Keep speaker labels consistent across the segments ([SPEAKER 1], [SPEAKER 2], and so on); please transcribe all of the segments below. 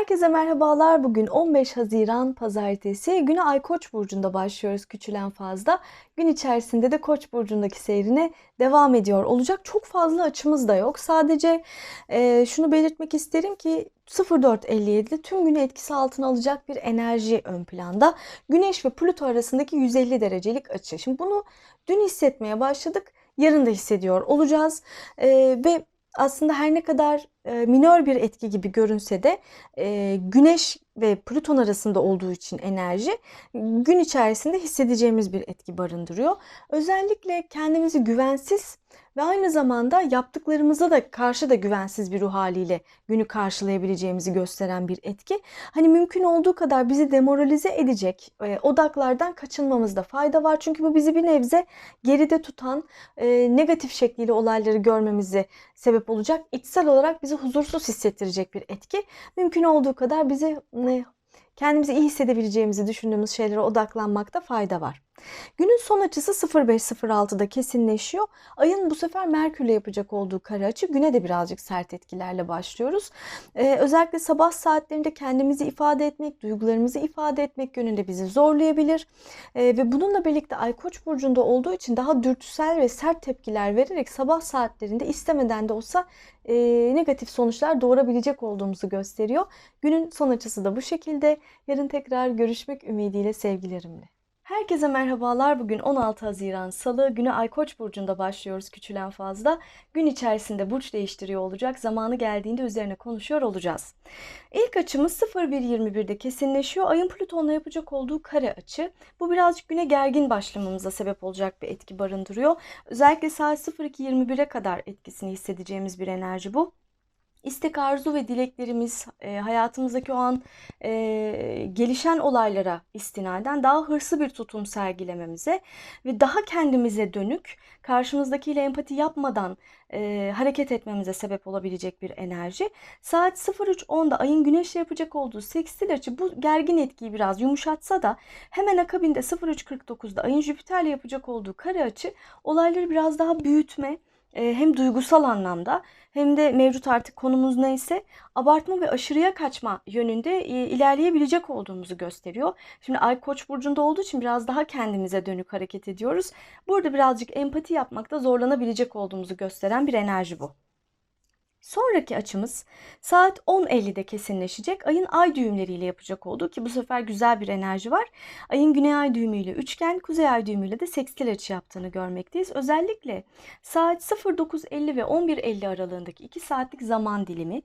[SPEAKER 1] Herkese merhabalar. Bugün 15 Haziran Pazartesi. Güne Ay Koç burcunda başlıyoruz küçülen fazla. Gün içerisinde de Koç burcundaki seyrine devam ediyor olacak. Çok fazla açımız da yok. Sadece e, şunu belirtmek isterim ki 04.57'de tüm günü etkisi altına alacak bir enerji ön planda. Güneş ve Plüto arasındaki 150 derecelik açı. Şimdi bunu dün hissetmeye başladık. Yarın da hissediyor olacağız. E, ve aslında her ne kadar minör bir etki gibi görünse de e, Güneş ve Plüton arasında olduğu için enerji gün içerisinde hissedeceğimiz bir etki barındırıyor. Özellikle kendimizi güvensiz ve aynı zamanda yaptıklarımıza da karşı da güvensiz bir ruh haliyle günü karşılayabileceğimizi gösteren bir etki. Hani mümkün olduğu kadar bizi demoralize edecek e, odaklardan kaçınmamızda fayda var. Çünkü bu bizi bir nebze geride tutan e, negatif şekliyle olayları görmemizi sebep olacak. İçsel olarak bizi huzursuz hissettirecek bir etki. Mümkün olduğu kadar bizi e, kendimizi iyi hissedebileceğimizi düşündüğümüz şeylere odaklanmakta fayda var. Günün son açısı 05.06'da kesinleşiyor. Ayın bu sefer Merkür'le yapacak olduğu kare açı güne de birazcık sert etkilerle başlıyoruz. Ee, özellikle sabah saatlerinde kendimizi ifade etmek, duygularımızı ifade etmek yönünde bizi zorlayabilir. Ee, ve bununla birlikte Ay Koç burcunda olduğu için daha dürtüsel ve sert tepkiler vererek sabah saatlerinde istemeden de olsa e, negatif sonuçlar doğurabilecek olduğumuzu gösteriyor. Günün son açısı da bu şekilde. Yarın tekrar görüşmek ümidiyle sevgilerimle. Herkese merhabalar. Bugün 16 Haziran Salı. Güne Ay Koç burcunda başlıyoruz küçülen fazla. Gün içerisinde burç değiştiriyor olacak. Zamanı geldiğinde üzerine konuşuyor olacağız. İlk açımız 01.21'de kesinleşiyor. Ayın Plüton'la yapacak olduğu kare açı. Bu birazcık güne gergin başlamamıza sebep olacak bir etki barındırıyor. Özellikle saat 02.21'e kadar etkisini hissedeceğimiz bir enerji bu. İstek, arzu ve dileklerimiz e, hayatımızdaki o an e, gelişen olaylara istinaden daha hırslı bir tutum sergilememize ve daha kendimize dönük, karşımızdakiyle empati yapmadan e, hareket etmemize sebep olabilecek bir enerji. Saat 03.10'da ayın güneşle yapacak olduğu sekstil açı bu gergin etkiyi biraz yumuşatsa da hemen akabinde 03.49'da ayın Jüpiter'le yapacak olduğu kare açı olayları biraz daha büyütme, hem duygusal anlamda hem de mevcut artık konumuz neyse abartma ve aşırıya kaçma yönünde ilerleyebilecek olduğumuzu gösteriyor. Şimdi Ay Koç burcunda olduğu için biraz daha kendimize dönük hareket ediyoruz. Burada birazcık empati yapmakta zorlanabilecek olduğumuzu gösteren bir enerji bu. Sonraki açımız saat 10.50'de kesinleşecek. Ayın ay düğümleriyle yapacak olduğu ki bu sefer güzel bir enerji var. Ayın güney ay düğümüyle üçgen, kuzey ay düğümüyle de sekstil açı yaptığını görmekteyiz. Özellikle saat 09.50 ve 11.50 aralığındaki 2 saatlik zaman dilimi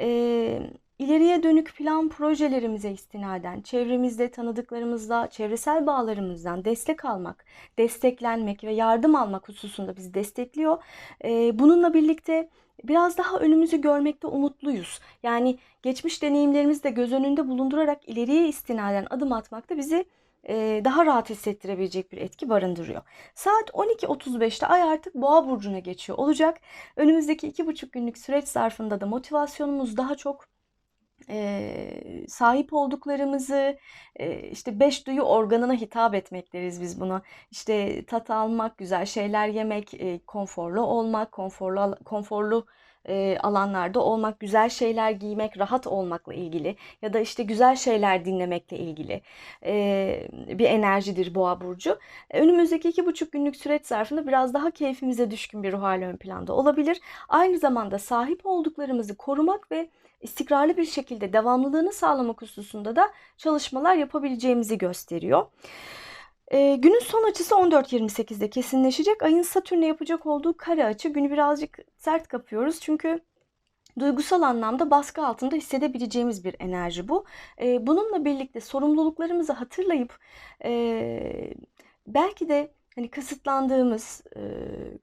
[SPEAKER 1] e, ileriye dönük plan projelerimize istinaden, çevremizde tanıdıklarımızla, çevresel bağlarımızdan destek almak, desteklenmek ve yardım almak hususunda bizi destekliyor. E, bununla birlikte biraz daha önümüzü görmekte umutluyuz. Yani geçmiş deneyimlerimizi de göz önünde bulundurarak ileriye istinaden adım atmakta bizi e, daha rahat hissettirebilecek bir etki barındırıyor. Saat 12.35'te Ay artık Boğa burcuna geçiyor olacak. Önümüzdeki iki buçuk günlük süreç zarfında da motivasyonumuz daha çok e, sahip olduklarımızı e, işte beş duyu organına hitap etmek deriz biz buna. İşte tat almak, güzel şeyler yemek, e, konforlu olmak, konforlu konforlu alanlarda olmak, güzel şeyler giymek, rahat olmakla ilgili ya da işte güzel şeyler dinlemekle ilgili bir enerjidir boğa burcu. Önümüzdeki iki buçuk günlük süreç zarfında biraz daha keyfimize düşkün bir ruh hali ön planda olabilir. Aynı zamanda sahip olduklarımızı korumak ve istikrarlı bir şekilde devamlılığını sağlamak hususunda da çalışmalar yapabileceğimizi gösteriyor. E, günün son açısı 14.28'de kesinleşecek. Ayın Satürn'e yapacak olduğu kare açı günü birazcık sert kapıyoruz. Çünkü duygusal anlamda baskı altında hissedebileceğimiz bir enerji bu. E, bununla birlikte sorumluluklarımızı hatırlayıp e, belki de hani kısıtlandığımız,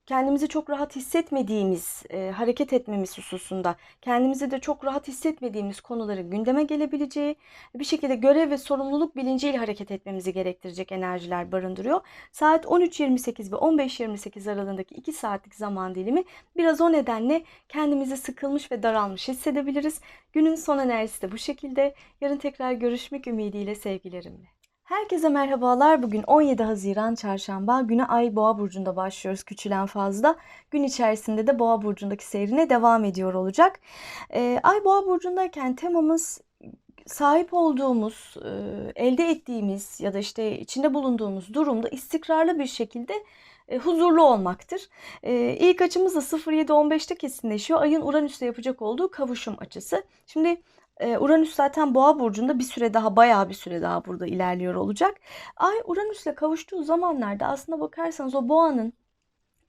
[SPEAKER 1] kendimizi çok rahat hissetmediğimiz hareket etmemiz hususunda, kendimizi de çok rahat hissetmediğimiz konuları gündeme gelebileceği, bir şekilde görev ve sorumluluk bilinciyle hareket etmemizi gerektirecek enerjiler barındırıyor. Saat 13.28 ve 15.28 aralığındaki 2 saatlik zaman dilimi biraz o nedenle kendimizi sıkılmış ve daralmış hissedebiliriz. Günün son enerjisi de bu şekilde. Yarın tekrar görüşmek ümidiyle sevgilerimle. Herkese merhabalar. Bugün 17 Haziran Çarşamba. Güne Ay Boğa burcunda başlıyoruz küçülen fazla. Gün içerisinde de Boğa burcundaki seyrine devam ediyor olacak. Ee, Ay Boğa burcundayken temamız sahip olduğumuz, e, elde ettiğimiz ya da işte içinde bulunduğumuz durumda istikrarlı bir şekilde e, huzurlu olmaktır. E, ilk açımız da 07-15'te kesinleşiyor. Ayın Uranüs'le yapacak olduğu kavuşum açısı. Şimdi e, Uranüs zaten Boğa burcunda bir süre daha bayağı bir süre daha burada ilerliyor olacak. Ay Uranüs'le kavuştuğu zamanlarda aslında bakarsanız o Boğa'nın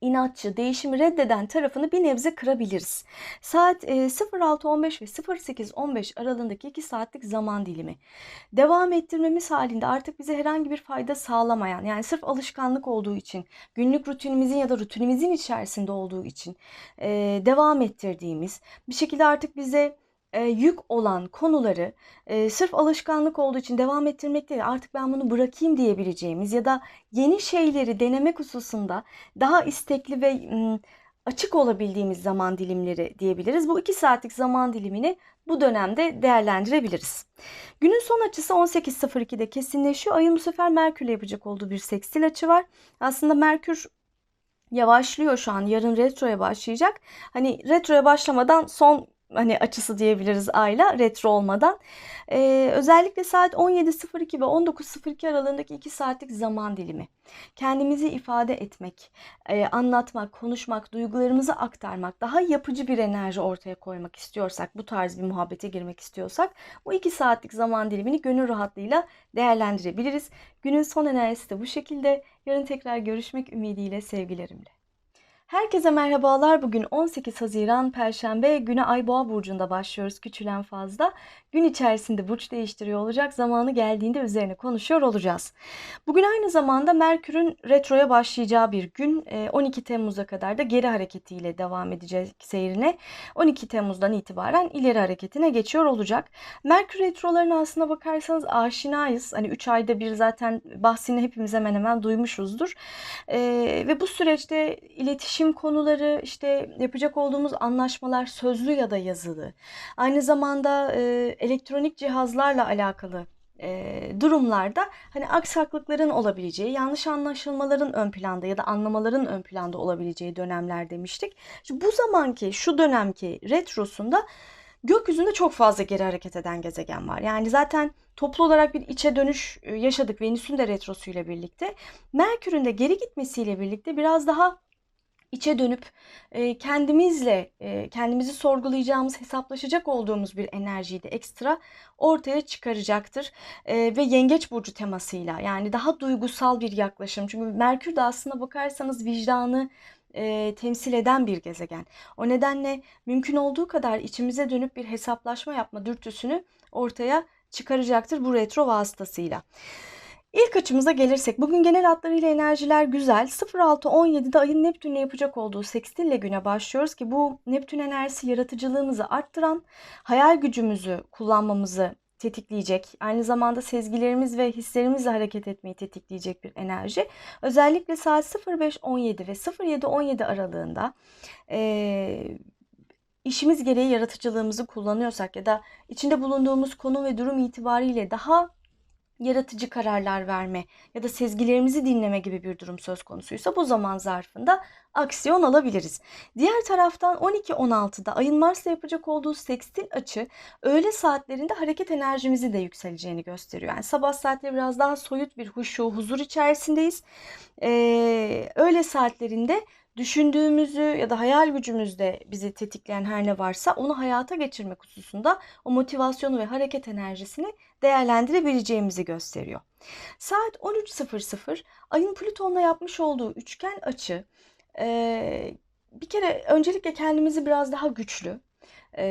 [SPEAKER 1] inatçı, değişimi reddeden tarafını bir nebze kırabiliriz. Saat e, 06.15 ve 08.15 aralığındaki 2 saatlik zaman dilimi. Devam ettirmemiz halinde artık bize herhangi bir fayda sağlamayan, yani sırf alışkanlık olduğu için, günlük rutinimizin ya da rutinimizin içerisinde olduğu için devam ettirdiğimiz, bir şekilde artık bize e, yük olan konuları e, sırf alışkanlık olduğu için devam ettirmek değil artık ben bunu bırakayım diyebileceğimiz ya da yeni şeyleri denemek hususunda daha istekli ve m, açık olabildiğimiz zaman dilimleri diyebiliriz. Bu iki saatlik zaman dilimini bu dönemde değerlendirebiliriz. Günün son açısı 18.02'de kesinleşiyor. Ayın bu sefer Merkür'le yapacak olduğu bir sekstil açı var. Aslında Merkür yavaşlıyor şu an. Yarın retroya başlayacak. Hani retroya başlamadan son hani açısı diyebiliriz ayla retro olmadan. Ee, özellikle saat 17.02 ve 19.02 aralığındaki 2 saatlik zaman dilimi. Kendimizi ifade etmek, e, anlatmak, konuşmak, duygularımızı aktarmak, daha yapıcı bir enerji ortaya koymak istiyorsak, bu tarz bir muhabbete girmek istiyorsak bu 2 saatlik zaman dilimini gönül rahatlığıyla değerlendirebiliriz. Günün son enerjisi de bu şekilde. Yarın tekrar görüşmek ümidiyle sevgilerimle. Herkese merhabalar. Bugün 18 Haziran Perşembe güne Ay Boğa burcunda başlıyoruz küçülen fazla. Gün içerisinde burç değiştiriyor olacak. Zamanı geldiğinde üzerine konuşuyor olacağız. Bugün aynı zamanda Merkür'ün retroya başlayacağı bir gün. 12 Temmuz'a kadar da geri hareketiyle devam edecek seyrine. 12 Temmuz'dan itibaren ileri hareketine geçiyor olacak. Merkür retrolarına aslına bakarsanız aşinayız. Hani 3 ayda bir zaten bahsini hepimiz hemen hemen duymuşuzdur. Ee, ve bu süreçte iletişim iletişim konuları, işte yapacak olduğumuz anlaşmalar sözlü ya da yazılı. Aynı zamanda e, elektronik cihazlarla alakalı e, durumlarda hani aksaklıkların olabileceği, yanlış anlaşılmaların ön planda ya da anlamaların ön planda olabileceği dönemler demiştik. Şimdi bu zamanki, şu dönemki retrosunda gökyüzünde çok fazla geri hareket eden gezegen var. Yani zaten toplu olarak bir içe dönüş yaşadık Venüs'ün de retrosuyla birlikte. Merkür'ün de geri gitmesiyle birlikte biraz daha içe dönüp e, kendimizle e, kendimizi sorgulayacağımız, hesaplaşacak olduğumuz bir enerjiyi de ekstra ortaya çıkaracaktır. E, ve yengeç burcu temasıyla yani daha duygusal bir yaklaşım. Çünkü Merkür de aslında bakarsanız vicdanı e, temsil eden bir gezegen. O nedenle mümkün olduğu kadar içimize dönüp bir hesaplaşma yapma dürtüsünü ortaya çıkaracaktır bu retro vasıtasıyla. İlk açımıza gelirsek bugün genel hatlarıyla enerjiler güzel. 06-17'de ayın Neptün'le yapacak olduğu sekstille güne başlıyoruz ki bu Neptün enerjisi yaratıcılığımızı arttıran, hayal gücümüzü kullanmamızı tetikleyecek. Aynı zamanda sezgilerimiz ve hislerimizle hareket etmeyi tetikleyecek bir enerji. Özellikle saat 05.17 ve 07.17 aralığında e, işimiz gereği yaratıcılığımızı kullanıyorsak ya da içinde bulunduğumuz konu ve durum itibariyle daha yaratıcı kararlar verme ya da sezgilerimizi dinleme gibi bir durum söz konusuysa bu zaman zarfında aksiyon alabiliriz. Diğer taraftan 12-16'da ayın Mars'la yapacak olduğu sekstil açı öğle saatlerinde hareket enerjimizi de yükseleceğini gösteriyor. Yani sabah saatleri biraz daha soyut bir huşu, huzur içerisindeyiz. Ee, öğle saatlerinde düşündüğümüzü ya da hayal gücümüzde bizi tetikleyen her ne varsa onu hayata geçirmek hususunda o motivasyonu ve hareket enerjisini değerlendirebileceğimizi gösteriyor. Saat 13.00 ayın Plüton'la yapmış olduğu üçgen açı e, bir kere öncelikle kendimizi biraz daha güçlü e,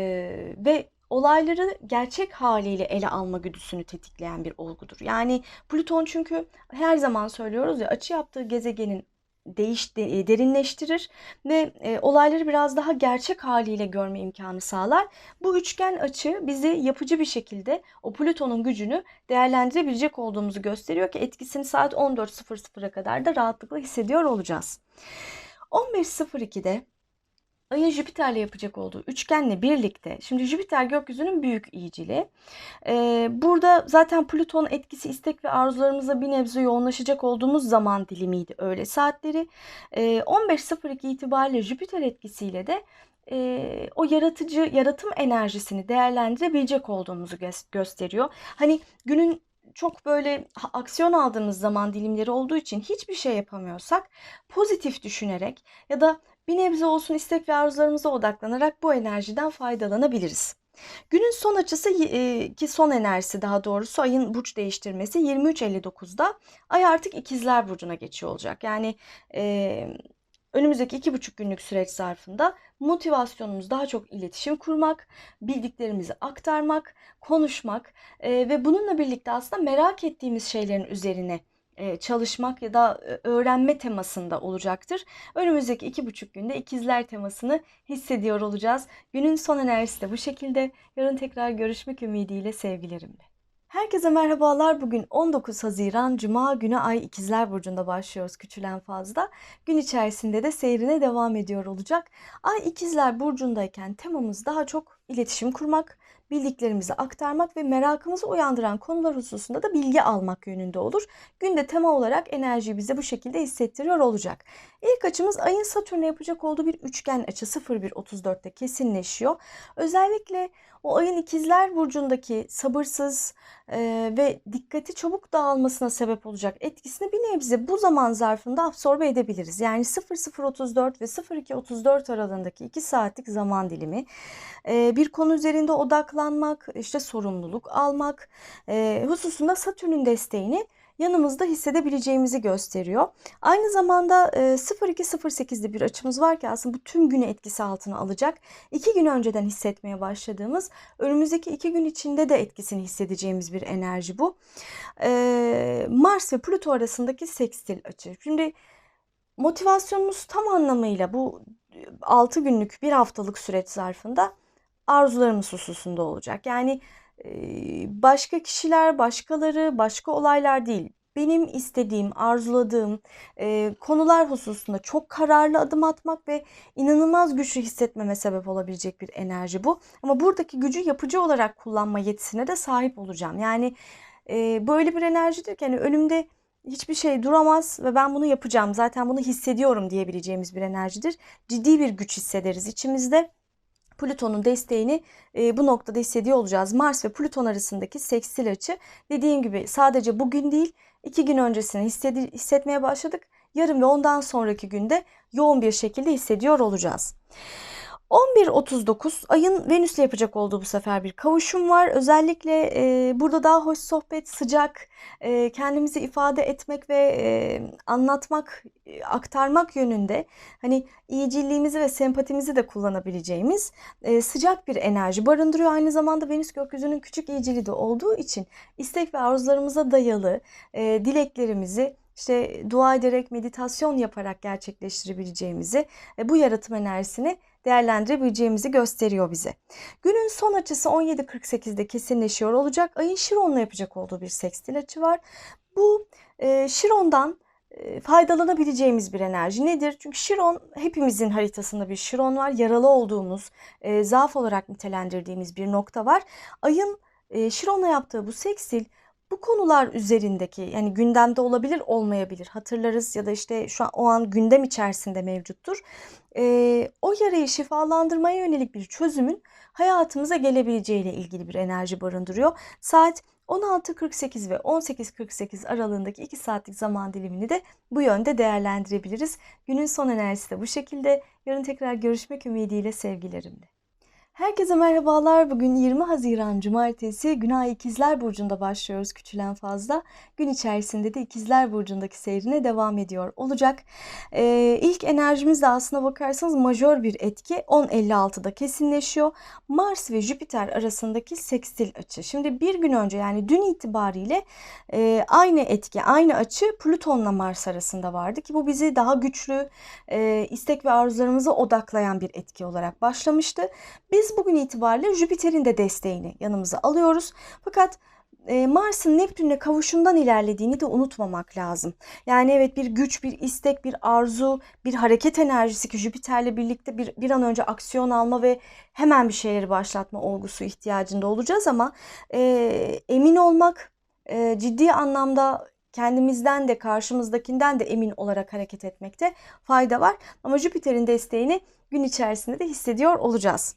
[SPEAKER 1] ve olayları gerçek haliyle ele alma güdüsünü tetikleyen bir olgudur. Yani Plüton çünkü her zaman söylüyoruz ya açı yaptığı gezegenin değiş de, derinleştirir ve e, olayları biraz daha gerçek haliyle görme imkanı sağlar. Bu üçgen açı bizi yapıcı bir şekilde o Plüton'un gücünü değerlendirebilecek olduğumuzu gösteriyor ki etkisini saat 14.00'a kadar da rahatlıkla hissediyor olacağız. 15.02'de Ayın Jüpiter'le yapacak olduğu üçgenle birlikte, şimdi Jüpiter gökyüzünün büyük iyicili. Ee, burada zaten Plüton etkisi istek ve arzularımıza bir nebze yoğunlaşacak olduğumuz zaman dilimiydi öğle saatleri. Ee, 15.02 itibariyle Jüpiter etkisiyle de e, o yaratıcı, yaratım enerjisini değerlendirebilecek olduğumuzu gö- gösteriyor. Hani günün çok böyle aksiyon aldığımız zaman dilimleri olduğu için hiçbir şey yapamıyorsak pozitif düşünerek ya da bir nebze olsun istek ve arzularımıza odaklanarak bu enerjiden faydalanabiliriz. Günün son açısı e, ki son enerjisi daha doğrusu ayın burç değiştirmesi 23.59'da ay artık ikizler burcuna geçiyor olacak. Yani e, önümüzdeki iki buçuk günlük süreç zarfında motivasyonumuz daha çok iletişim kurmak, bildiklerimizi aktarmak, konuşmak e, ve bununla birlikte aslında merak ettiğimiz şeylerin üzerine çalışmak ya da öğrenme temasında olacaktır. Önümüzdeki iki buçuk günde ikizler temasını hissediyor olacağız. Günün son enerjisi de bu şekilde. Yarın tekrar görüşmek ümidiyle sevgilerimle. Herkese merhabalar. Bugün 19 Haziran Cuma günü Ay İkizler Burcu'nda başlıyoruz küçülen fazla. Gün içerisinde de seyrine devam ediyor olacak. Ay İkizler Burcu'ndayken temamız daha çok iletişim kurmak, bildiklerimizi aktarmak ve merakımızı uyandıran konular hususunda da bilgi almak yönünde olur. Günde tema olarak enerjiyi bize bu şekilde hissettiriyor olacak. İlk açımız ayın Satürn'e yapacak olduğu bir üçgen açı 01.34'te kesinleşiyor. Özellikle o ayın ikizler burcundaki sabırsız e, ve dikkati çabuk dağılmasına sebep olacak etkisini bir nebze bu zaman zarfında absorbe edebiliriz. Yani 00.34 ve 02.34 aralığındaki 2 saatlik zaman dilimi e, bir konu üzerinde odaklanmak, işte sorumluluk almak e, hususunda Satürn'ün desteğini yanımızda hissedebileceğimizi gösteriyor. Aynı zamanda e, 02.08'de bir açımız var ki aslında bu tüm günü etkisi altına alacak. İki gün önceden hissetmeye başladığımız, önümüzdeki iki gün içinde de etkisini hissedeceğimiz bir enerji bu. E, Mars ve Plüto arasındaki sekstil açı. Şimdi motivasyonumuz tam anlamıyla bu 6 günlük bir haftalık süreç zarfında arzularımız hususunda olacak. Yani başka kişiler, başkaları, başka olaylar değil. Benim istediğim, arzuladığım e, konular hususunda çok kararlı adım atmak ve inanılmaz güçlü hissetmeme sebep olabilecek bir enerji bu. Ama buradaki gücü yapıcı olarak kullanma yetisine de sahip olacağım. Yani e, böyle bir enerjidir ki hani önümde hiçbir şey duramaz ve ben bunu yapacağım. Zaten bunu hissediyorum diyebileceğimiz bir enerjidir. Ciddi bir güç hissederiz içimizde. Plüton'un desteğini e, bu noktada hissediyor olacağız. Mars ve Plüton arasındaki sekstil açı dediğim gibi sadece bugün değil iki gün öncesini hissedi, hissetmeye başladık. Yarın ve ondan sonraki günde yoğun bir şekilde hissediyor olacağız. 11.39 ayın Venüs'le yapacak olduğu bu sefer bir kavuşum var. Özellikle e, burada daha hoş sohbet, sıcak, e, kendimizi ifade etmek ve e, anlatmak, e, aktarmak yönünde hani iyiciliğimizi ve sempatimizi de kullanabileceğimiz e, sıcak bir enerji barındırıyor. Aynı zamanda Venüs gökyüzünün küçük iyiciliği de olduğu için istek ve arzularımıza dayalı e, dileklerimizi işte dua ederek, meditasyon yaparak gerçekleştirebileceğimizi ve bu yaratım enerjisini değerlendirebileceğimizi gösteriyor bize. Günün son açısı 17.48'de kesinleşiyor olacak. Ayın Şiron'la yapacak olduğu bir sekstil açı var. Bu e, Şiron'dan e, faydalanabileceğimiz bir enerji nedir? Çünkü Şiron hepimizin haritasında bir Şiron var. Yaralı olduğumuz, e, zaaf olarak nitelendirdiğimiz bir nokta var. Ayın e, Şiron'la yaptığı bu sekstil bu konular üzerindeki yani gündemde olabilir olmayabilir hatırlarız ya da işte şu an o an gündem içerisinde mevcuttur. Ee, o yarayı şifalandırmaya yönelik bir çözümün hayatımıza gelebileceğiyle ilgili bir enerji barındırıyor. Saat 16.48 ve 18.48 aralığındaki 2 saatlik zaman dilimini de bu yönde değerlendirebiliriz. Günün son enerjisi de bu şekilde. Yarın tekrar görüşmek ümidiyle sevgilerimle. Herkese merhabalar. Bugün 20 Haziran Cumartesi Günay İkizler Burcu'nda başlıyoruz küçülen fazla. Gün içerisinde de İkizler Burcu'ndaki seyrine devam ediyor olacak. Ee, ilk enerjimiz de aslına bakarsanız majör bir etki 10.56'da kesinleşiyor. Mars ve Jüpiter arasındaki sekstil açı. Şimdi bir gün önce yani dün itibariyle e, aynı etki, aynı açı Plüton'la Mars arasında vardı ki bu bizi daha güçlü e, istek ve arzularımıza odaklayan bir etki olarak başlamıştı. Biz bugün itibariyle Jüpiter'in de desteğini yanımıza alıyoruz. Fakat e, Mars'ın Neptün'le kavuşumdan ilerlediğini de unutmamak lazım. Yani evet bir güç, bir istek, bir arzu, bir hareket enerjisi ki Jüpiter'le birlikte bir, bir an önce aksiyon alma ve hemen bir şeyleri başlatma olgusu ihtiyacında olacağız ama e, emin olmak, e, ciddi anlamda kendimizden de karşımızdakinden de emin olarak hareket etmekte fayda var. Ama Jüpiter'in desteğini gün içerisinde de hissediyor olacağız.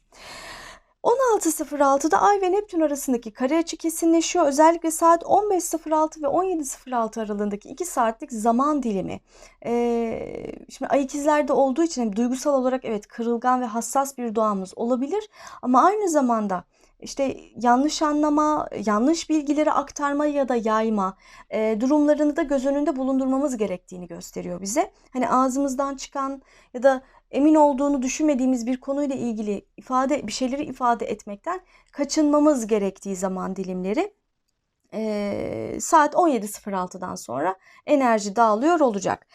[SPEAKER 1] 16.06'da Ay ve Neptün arasındaki kare açı kesinleşiyor. Özellikle saat 15.06 ve 17.06 aralığındaki 2 saatlik zaman dilimi. Ee, şimdi Ay ikizlerde olduğu için hem duygusal olarak evet kırılgan ve hassas bir doğamız olabilir. Ama aynı zamanda işte yanlış anlama, yanlış bilgileri aktarma ya da yayma e, durumlarını da göz önünde bulundurmamız gerektiğini gösteriyor bize. Hani ağzımızdan çıkan ya da emin olduğunu düşünmediğimiz bir konuyla ilgili ifade bir şeyleri ifade etmekten kaçınmamız gerektiği zaman dilimleri e, saat 17.06'dan sonra enerji dağılıyor olacak.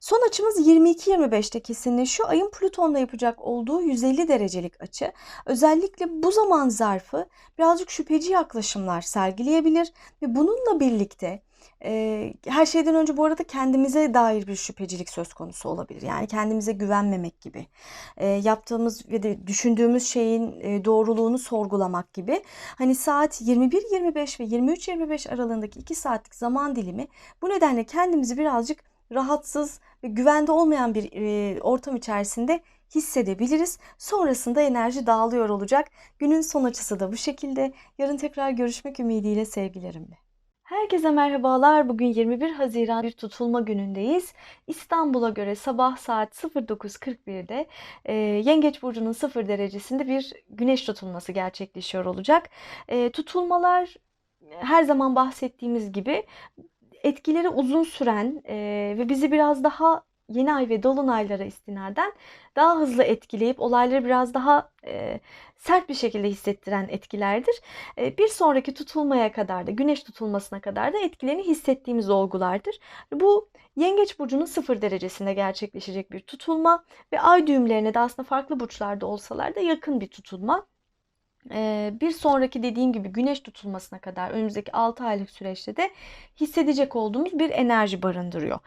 [SPEAKER 1] Son açımız 22.25'te kesinleşiyor. Ayın Plüton'la yapacak olduğu 150 derecelik açı. Özellikle bu zaman zarfı birazcık şüpheci yaklaşımlar sergileyebilir ve bununla birlikte her şeyden önce bu arada kendimize dair bir şüphecilik söz konusu olabilir. Yani kendimize güvenmemek gibi, yaptığımız ve de düşündüğümüz şeyin doğruluğunu sorgulamak gibi. Hani saat 21.25 ve 23.25 aralığındaki 2 saatlik zaman dilimi bu nedenle kendimizi birazcık rahatsız ve güvende olmayan bir ortam içerisinde hissedebiliriz. Sonrasında enerji dağılıyor olacak. Günün son açısı da bu şekilde. Yarın tekrar görüşmek ümidiyle sevgilerimle. Herkese merhabalar. Bugün 21 Haziran bir tutulma günündeyiz. İstanbul'a göre sabah saat 09.41'de e, Yengeç Burcu'nun 0 derecesinde bir güneş tutulması gerçekleşiyor olacak. E, tutulmalar her zaman bahsettiğimiz gibi etkileri uzun süren e, ve bizi biraz daha yeni ay ve dolunaylara istinaden daha hızlı etkileyip olayları biraz daha e, sert bir şekilde hissettiren etkilerdir. E, bir sonraki tutulmaya kadar da güneş tutulmasına kadar da etkilerini hissettiğimiz olgulardır. Bu Yengeç burcunun sıfır derecesinde gerçekleşecek bir tutulma ve ay düğümlerine de aslında farklı burçlarda olsalar da yakın bir tutulma. Bir sonraki dediğim gibi güneş tutulmasına kadar önümüzdeki 6 aylık süreçte de hissedecek olduğumuz bir enerji barındırıyor.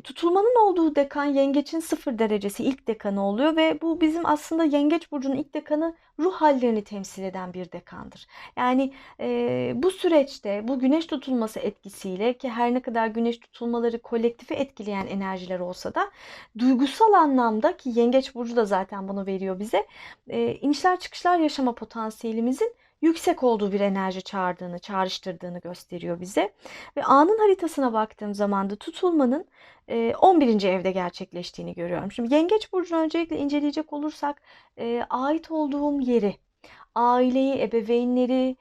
[SPEAKER 1] Tutulmanın olduğu dekan yengeçin sıfır derecesi ilk dekanı oluyor ve bu bizim aslında yengeç burcunun ilk dekanı ruh hallerini temsil eden bir dekandır. Yani e, bu süreçte bu güneş tutulması etkisiyle ki her ne kadar güneş tutulmaları kolektifi etkileyen enerjiler olsa da duygusal anlamda ki yengeç burcu da zaten bunu veriyor bize e, inişler çıkışlar yaşama potansiyelimizin yüksek olduğu bir enerji çağırdığını, çağrıştırdığını gösteriyor bize. Ve anın haritasına baktığım zaman da tutulmanın 11. evde gerçekleştiğini görüyorum. Şimdi Yengeç Burcu'nu öncelikle inceleyecek olursak ait olduğum yeri, aileyi, ebeveynleri,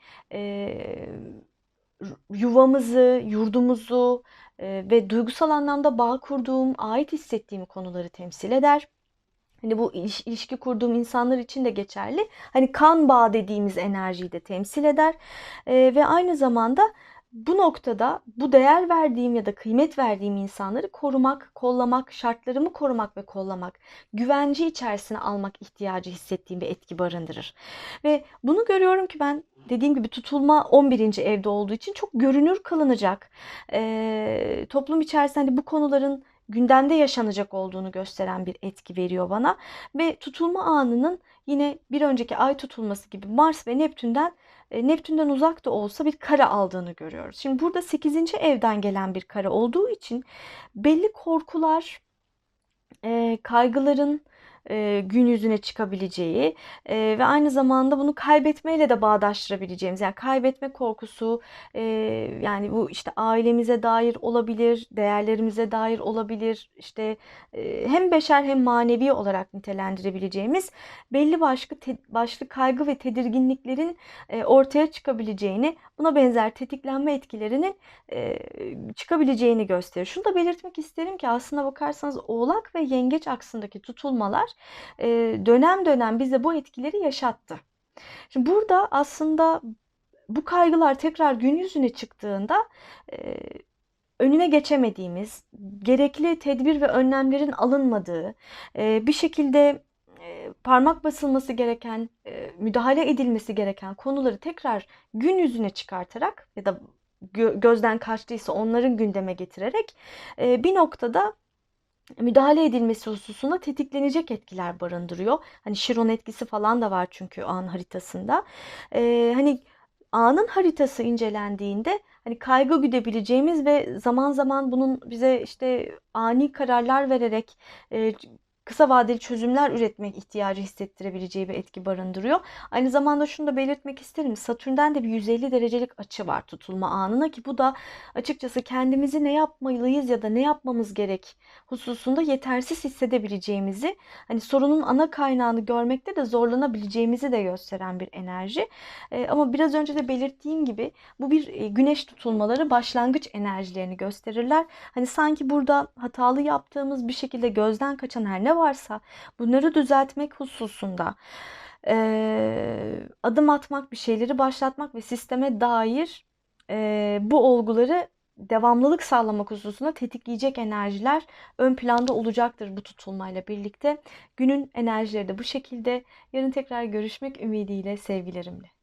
[SPEAKER 1] yuvamızı, yurdumuzu ve duygusal anlamda bağ kurduğum, ait hissettiğim konuları temsil eder. Hani bu ilişki kurduğum insanlar için de geçerli. Hani kan bağı dediğimiz enerjiyi de temsil eder. E, ve aynı zamanda bu noktada bu değer verdiğim ya da kıymet verdiğim insanları korumak, kollamak, şartlarımı korumak ve kollamak, güvence içerisine almak ihtiyacı hissettiğim bir etki barındırır. Ve bunu görüyorum ki ben dediğim gibi tutulma 11. evde olduğu için çok görünür kılınacak. E, toplum içerisinde hani bu konuların gündemde yaşanacak olduğunu gösteren bir etki veriyor bana. Ve tutulma anının yine bir önceki ay tutulması gibi Mars ve Neptün'den e, Neptün'den uzak da olsa bir kare aldığını görüyoruz. Şimdi burada 8. evden gelen bir kare olduğu için belli korkular, e, kaygıların, e, gün yüzüne çıkabileceği e, ve aynı zamanda bunu kaybetmeyle de bağdaştırabileceğimiz yani kaybetme korkusu e, yani bu işte ailemize dair olabilir, değerlerimize dair olabilir işte hem beşer hem manevi olarak nitelendirebileceğimiz belli başlı başlı kaygı ve tedirginliklerin ortaya çıkabileceğini buna benzer tetiklenme etkilerinin çıkabileceğini gösterir. Şunu da belirtmek isterim ki aslında bakarsanız Oğlak ve Yengeç aksındaki tutulmalar e, dönem dönem bize bu etkileri yaşattı. Şimdi burada aslında bu kaygılar tekrar gün yüzüne çıktığında e, önüne geçemediğimiz, gerekli tedbir ve önlemlerin alınmadığı, e, bir şekilde e, parmak basılması gereken, e, müdahale edilmesi gereken konuları tekrar gün yüzüne çıkartarak ya da gö- gözden kaçtıysa onların gündeme getirerek bir noktada müdahale edilmesi hususunda tetiklenecek etkiler barındırıyor. Hani Şiron etkisi falan da var çünkü an haritasında. Ee, hani anın haritası incelendiğinde hani kaygı güdebileceğimiz ve zaman zaman bunun bize işte ani kararlar vererek e, kısa vadeli çözümler üretmek ihtiyacı hissettirebileceği bir etki barındırıyor. Aynı zamanda şunu da belirtmek isterim. Satürn'den de bir 150 derecelik açı var tutulma anına ki bu da açıkçası kendimizi ne yapmalıyız ya da ne yapmamız gerek hususunda yetersiz hissedebileceğimizi, hani sorunun ana kaynağını görmekte de zorlanabileceğimizi de gösteren bir enerji. Ee, ama biraz önce de belirttiğim gibi bu bir e, güneş tutulmaları başlangıç enerjilerini gösterirler. Hani sanki burada hatalı yaptığımız bir şekilde gözden kaçan her varsa bunları düzeltmek hususunda e, adım atmak, bir şeyleri başlatmak ve sisteme dair e, bu olguları devamlılık sağlamak hususunda tetikleyecek enerjiler ön planda olacaktır bu tutulmayla birlikte. Günün enerjileri de bu şekilde. Yarın tekrar görüşmek ümidiyle, sevgilerimle.